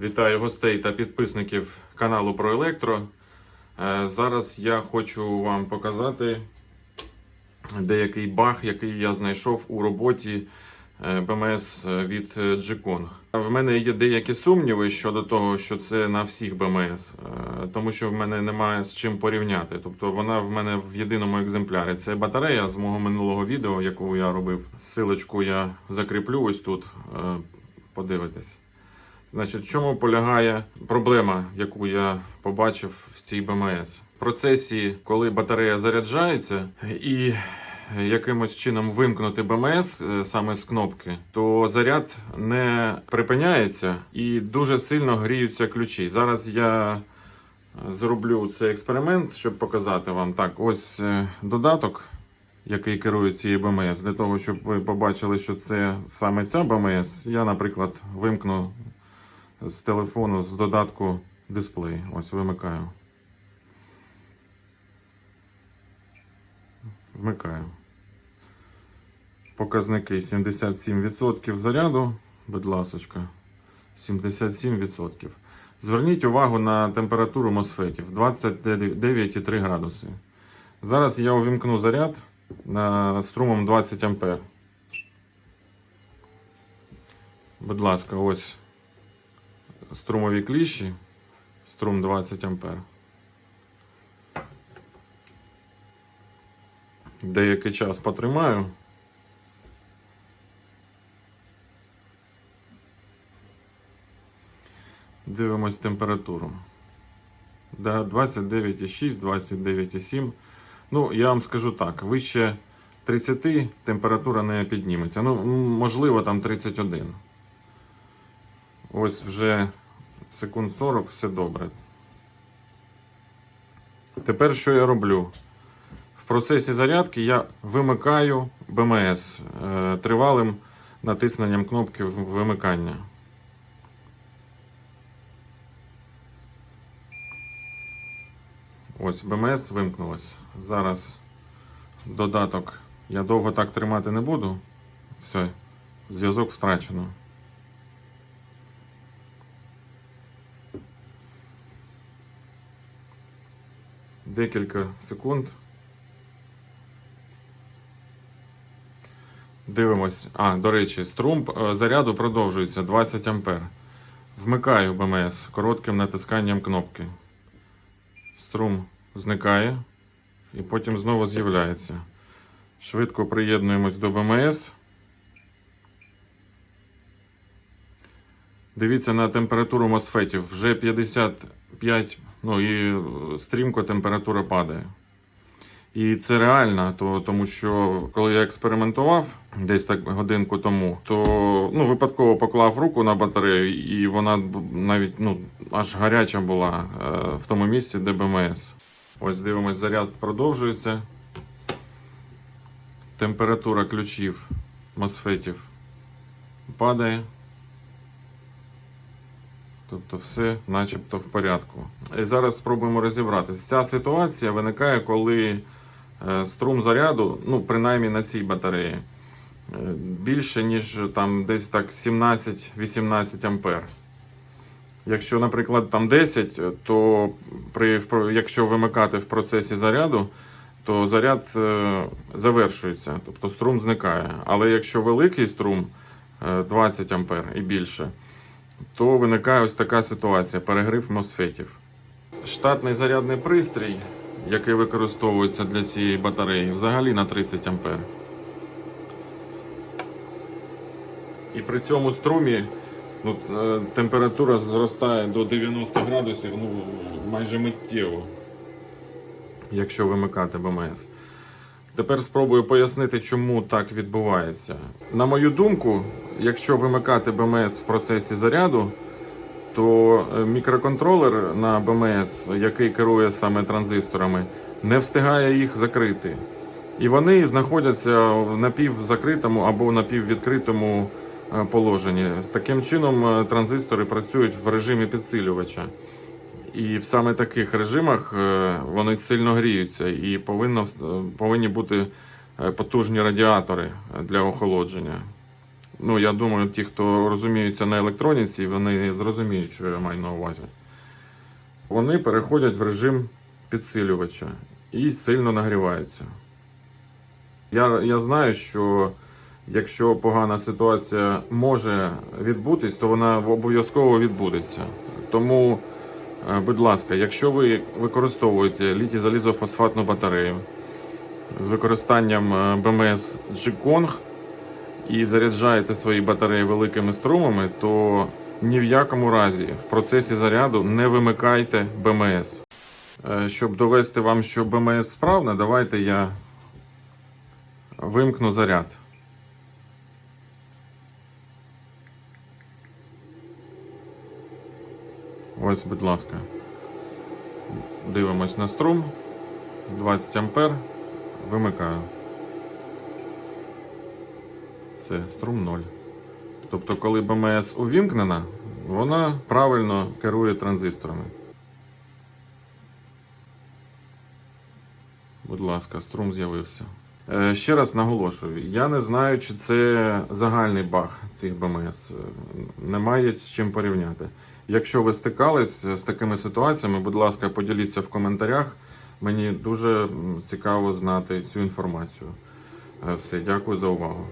Вітаю гостей та підписників каналу про електро. Е, Зараз я хочу вам показати деякий баг, який я знайшов у роботі БМС від е, G-Kong. В мене є деякі сумніви щодо того, що це на всіх БМС, е, тому що в мене немає з чим порівняти. Тобто вона в мене в єдиному екземплярі. Це батарея з мого минулого відео, яку я робив. Силочку я закріплю ось тут. е, Подивитесь. Значить, в чому полягає проблема, яку я побачив в цій БМС? В процесі, коли батарея заряджається і якимось чином вимкнути БМС е, саме з кнопки, то заряд не припиняється і дуже сильно гріються ключі. Зараз я е, зроблю цей експеримент, щоб показати вам. Так, ось е, додаток, який керує цією БМС, для того, щоб ви побачили, що це саме ця БМС. Я, наприклад, вимкну з телефону з додатку дисплей. Ось вимикаю. Вмикаю. Показники 77% заряду, будь ласочка. 77%. Зверніть увагу на температуру мосфетів 29,3 градуси. Зараз я увімкну заряд струмом 20 А. Будь ласка, ось струмові кліщі, струм 20 А. Деякий час потримаю. Дивимось температуру. 29,6, 29,7. Ну, я вам скажу так, вище 30 температура не підніметься. Ну, можливо, там 31. Ось вже секунд 40, все добре. Тепер що я роблю? В процесі зарядки я вимикаю БМС е, тривалим натисненням кнопки вимикання. Ось БМС вимкнулось. Зараз додаток. Я довго так тримати не буду. Все, зв'язок втрачено. Декілька секунд. Дивимось. А, до речі, струм е, заряду продовжується 20 А. Вмикаю БМС коротким натисканням кнопки. Струм зникає і потім знову з'являється. Швидко приєднуємось до БМС. Дивіться на температуру мосфетів. Вже 55, ну і стрімко температура падає. І це реально, то, тому що коли я експериментував десь так годинку тому, то ну, випадково поклав руку на батарею, і вона навіть ну, аж гаряча була е, в тому місці, де БМС. Ось дивимось, заряд продовжується. Температура ключів мосфетів падає. Тобто все начебто в порядку. І зараз спробуємо розібратися. Ця ситуація виникає, коли струм заряду, ну, принаймні на цій батареї, е, більше, ніж там десь так 17-18 ампер. Якщо, наприклад, там 10, то при, якщо вимикати в процесі заряду, то заряд е, завершується, тобто струм зникає. Але якщо великий струм е, 20 ампер і більше, то виникає ось така ситуація перегрів мосфетів. Штатний зарядний пристрій, який використовується для цієї батареї, взагалі на 30 ампер. І при цьому струмі ну, е, температура зростає до 90 градусів ну, майже миттєво, якщо вимикати БМС. Тепер спробую пояснити, чому так відбувається. На мою думку, якщо вимикати БМС в процесі заряду, то е, мікроконтролер на БМС, який керує саме транзисторами, не встигає їх закрити. І вони знаходяться в напівзакритому або напіввідкритому е, положенні. Таким чином е, транзистори працюють в режимі підсилювача. І в саме таких режимах вони сильно гріються і повинно, повинні бути потужні радіатори для охолодження. Ну, я думаю, ті, хто розуміються на електроніці, вони зрозуміють, що я маю на увазі. Вони переходять в режим підсилювача і сильно нагріваються. Я, я знаю, що якщо погана ситуація може відбутись, то вона обов'язково відбудеться. Тому, е, будь ласка, якщо ви використовуєте літій-залізофосфатну батарею з використанням е, БМС G-Kong і заряджаєте свої батареї великими струмами, то ні в якому разі в процесі заряду не вимикайте БМС. Е, Щоб довести вам, що БМС справна, давайте я вимкну заряд. Ось, будь ласка. Дивимось на струм. 20 ампер. Вимикаю. Все, струм 0. Тобто, коли БМС увімкнена, вона правильно керує транзисторами. Будь ласка, струм з'явився. Е, Ще раз наголошую: я не знаю, чи це загальний баг цих БМС. Е, Немає з чим порівняти. Якщо ви стикались з такими ситуаціями, будь ласка, поділіться в коментарях. Мені дуже цікаво знати цю інформацію. Е, Все, дякую за увагу.